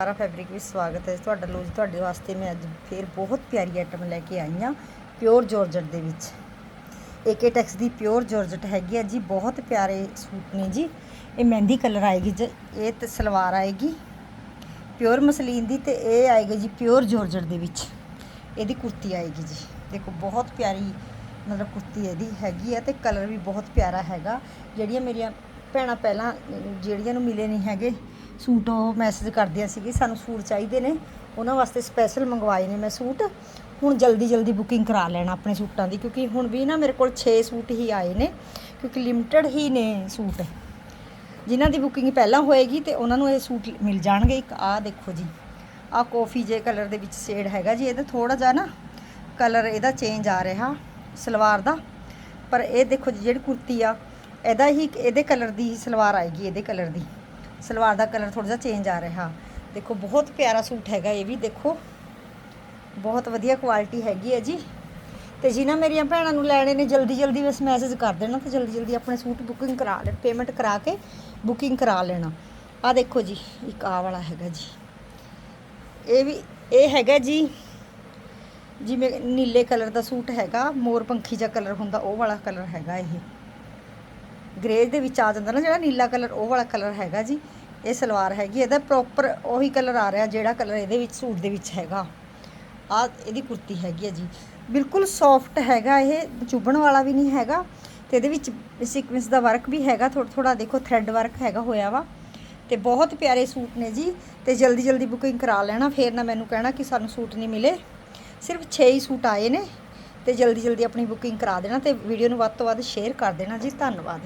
ਸਾਰਾ ਫੈਬਰਿਕ ਵਿੱਚ ਸਵਾਗਤ ਹੈ ਤੁਹਾਡਾ ਲੋ ਜੀ, ਤੁਹਾਡੇ ਵਾਸਤੇ ਮੈਂ ਅੱਜ ਫੇਰ ਬਹੁਤ ਪਿਆਰੀ ਆਈਟਮ ਲੈ ਕੇ ਆਈ ਹਾਂ ਪਿਓਰ ਜਾਰਜਟ ਦੇ ਵਿੱਚ। ਏਕੇ ਟੈਕਸ ਦੀ ਪਿਓਰ ਜਾਰਜਟ ਹੈਗੀ ਆ ਜੀ, ਬਹੁਤ ਪਿਆਰੇ ਸੂਟ ਨੇ ਜੀ। ਇਹ ਮਹਿੰਦੀ ਕਲਰ ਆਏਗੀ ਜੀ, ਇਹ ਤੇ ਸਲਵਾਰ ਆਏਗੀ। ਪਿਓਰ ਮਸਲੀਨ ਦੀ ਤੇ ਇਹ ਆਏਗੀ ਜੀ ਪਿਓਰ ਜਾਰਜਟ ਦੇ ਵਿੱਚ। ਇਹਦੀ ਕੁਰਤੀ ਆਏਗੀ ਜੀ। ਦੇਖੋ, ਬਹੁਤ ਪਿਆਰੀ ਮਤਲਬ ਕੁਰਤੀ ਇਹਦੀ ਹੈਗੀ ਆ ਤੇ ਕਲਰ ਵੀ ਬਹੁਤ ਪਿਆਰਾ ਹੈਗਾ। ਜਿਹੜੀਆਂ ਮੇਰੀਆਂ ਭੈਣਾਂ ਪਹਿਲਾਂ, ਜਿਹੜੀਆਂ ਨੂੰ ਮਿਲੇ ਨਹੀਂ ਹੈਗੇ ਸੂਟ ਉਹ ਮੈਸੇਜ ਕਰਦੀਆਂ ਸੀਗੀ, ਸਾਨੂੰ ਸੂਟ ਚਾਹੀਦੇ ਨੇ। ਉਹਨਾਂ ਵਾਸਤੇ ਸਪੈਸ਼ਲ ਮੰਗਵਾਏ ਨੇ ਮੈਂ ਸੂਟ। ਹੁਣ ਜਲਦੀ ਜਲਦੀ ਬੁਕਿੰਗ ਕਰਾ ਲੈਣਾ ਆਪਣੇ ਸੂਟਾਂ ਦੀ, ਕਿਉਂਕਿ ਹੁਣ ਵੀ ਨਾ ਮੇਰੇ ਕੋਲ 6 ਸੂਟ ਹੀ ਆਏ ਨੇ, ਕਿਉਂਕਿ ਲਿਮਟਿਡ ਹੀ ਨੇ ਸੂਟ। ਜਿਨ੍ਹਾਂ ਦੀ ਬੁਕਿੰਗ ਪਹਿਲਾਂ ਹੋਏਗੀ ਤੇ ਉਹਨਾਂ ਨੂੰ ਇਹ ਸੂਟ ਮਿਲ ਜਾਣਗੇ। ਇੱਕ ਆਹ ਦੇਖੋ ਜੀ, ਆਹ ਕਾਫੀ ਜੇ ਕਲਰ ਦੇ ਵਿੱਚ ਸ਼ੇਡ ਹੈਗਾ ਜੀ, ਇਹਦਾ ਥੋੜਾ ਜਿਹਾ ਨਾ ਕਲਰ ਇਹਦਾ ਚੇਂਜ ਆ ਰਿਹਾ ਸਲਵਾਰ ਦਾ। ਪਰ ਇਹ ਦੇਖੋ ਜੀ, ਜਿਹੜੀ ਕੁਰਤੀ ਆ, ਇਹਦਾ ਹੀ ਇਹਦੇ ਕਲਰ ਦੀ ਹੀ ਸਲਵਾਰ ਆਏਗੀ, ਇਹਦੇ ਕਲਰ ਦੀ। ਸਲਵਾਰ ਦਾ ਕਲਰ ਥੋੜਾ ਜਿਹਾ ਚੇਂਜ ਆ ਰਿਹਾ। ਦੇਖੋ, ਬਹੁਤ ਪਿਆਰਾ ਸੂਟ ਹੈਗਾ ਇਹ ਵੀ, ਦੇਖੋ। ਬਹੁਤ ਵਧੀਆ ਕੁਆਲਿਟੀ ਹੈਗੀ ਹੈ ਜੀ। ਤੇ ਜਿਨ੍ਹਾਂ ਮੇਰੀਆਂ ਭੈਣਾਂ ਨੂੰ ਲੈਣੇ ਨੇ ਜਲਦੀ ਜਲਦੀ ਬਸ ਮੈਸੇਜ ਕਰ ਦੇਣਾ ਤੇ ਜਲਦੀ ਜਲਦੀ ਆਪਣੇ ਸੂਟ ਬੁਕਿੰਗ ਕਰਾ ਲੈ ਪੇਮੈਂਟ ਕਰਾ ਕੇ ਬੁਕਿੰਗ ਕਰਾ ਲੈਣਾ। ਆ ਦੇਖੋ ਜੀ, ਇੱਕ ਆ ਵਾਲਾ ਹੈਗਾ ਜੀ। ਇਹ ਵੀ, ਇਹ ਹੈਗਾ ਜੀ, ਜਿਵੇਂ ਨੀਲੇ ਕਲਰ ਦਾ ਸੂਟ ਹੈਗਾ, ਮੋਰ ਪੰਖੀ ਜਿਹਾ ਕਲਰ ਹੁੰਦਾ, ਉਹ ਵਾਲਾ ਕਲਰ ਹੈਗਾ ਇਹ। ਗ੍ਰੇਜ ਦੇ ਵਿੱਚ ਆ ਜਾਂਦਾ ਨਾ ਜਿਹੜਾ ਨੀਲਾ ਕਲਰ, ਉਹ ਵਾਲਾ ਕਲਰ ਹੈਗਾ ਜੀ। ਇਹ ਸਲਵਾਰ ਹੈਗੀ, ਇਹਦਾ ਪ੍ਰੋਪਰ ਉਹੀ ਕਲਰ ਆ ਰਿਹਾ ਜਿਹੜਾ ਕਲਰ ਇਹਦੇ ਵਿੱਚ, ਸੂਟ ਦੇ ਵਿੱਚ ਹੈਗਾ। ਆ ਇਹਦੀ ਕੁਰਤੀ ਹੈਗੀ ਹੈ ਜੀ। ਬਿਲਕੁਲ ਸੌਫਟ ਹੈਗਾ ਇਹ ਚੁੱਭਣ ਵਾਲਾ ਵੀ ਨਹੀਂ ਹੈਗਾ ਤੇ ਇਹਦੇ ਵਿੱਚ ਸੀਕੁਐਂਸ ਦਾ ਵਰਕ ਵੀ ਹੈਗਾ ਥੋੜਾ ਥੋੜਾ ਦੇਖੋ ਥ੍ਰੈਡ ਵਰਕ ਹੈਗਾ ਹੋਇਆ ਵਾ। ਤੇ ਬਹੁਤ ਪਿਆਰੇ ਸੂਟ ਨੇ ਜੀ, ਤੇ ਜਲਦੀ ਜਲਦੀ ਬੁਕਿੰਗ ਕਰਾ ਲੈਣਾ। ਫੇਰ ਨਾ ਮੈਨੂੰ ਕਹਿਣਾ ਕਿ ਸਾਨੂੰ ਸੂਟ ਨਹੀਂ ਮਿਲੇ। ਸਿਰਫ 6 ਹੀ ਸੂਟ ਆਏ ਨੇ। ਤੇ ਜਲਦੀ ਜਲਦੀ ਆਪਣੀ ਬੁਕਿੰਗ ਕਰਾ ਦੇਣਾ ਤੇ ਵੀਡੀਓ ਨੂੰ ਵੱਧ ਤੋਂ ਵੱਧ ਸ਼ੇਅਰ ਕਰ ਦੇਣਾ ਜੀ, ਧੰਨਵਾਦ।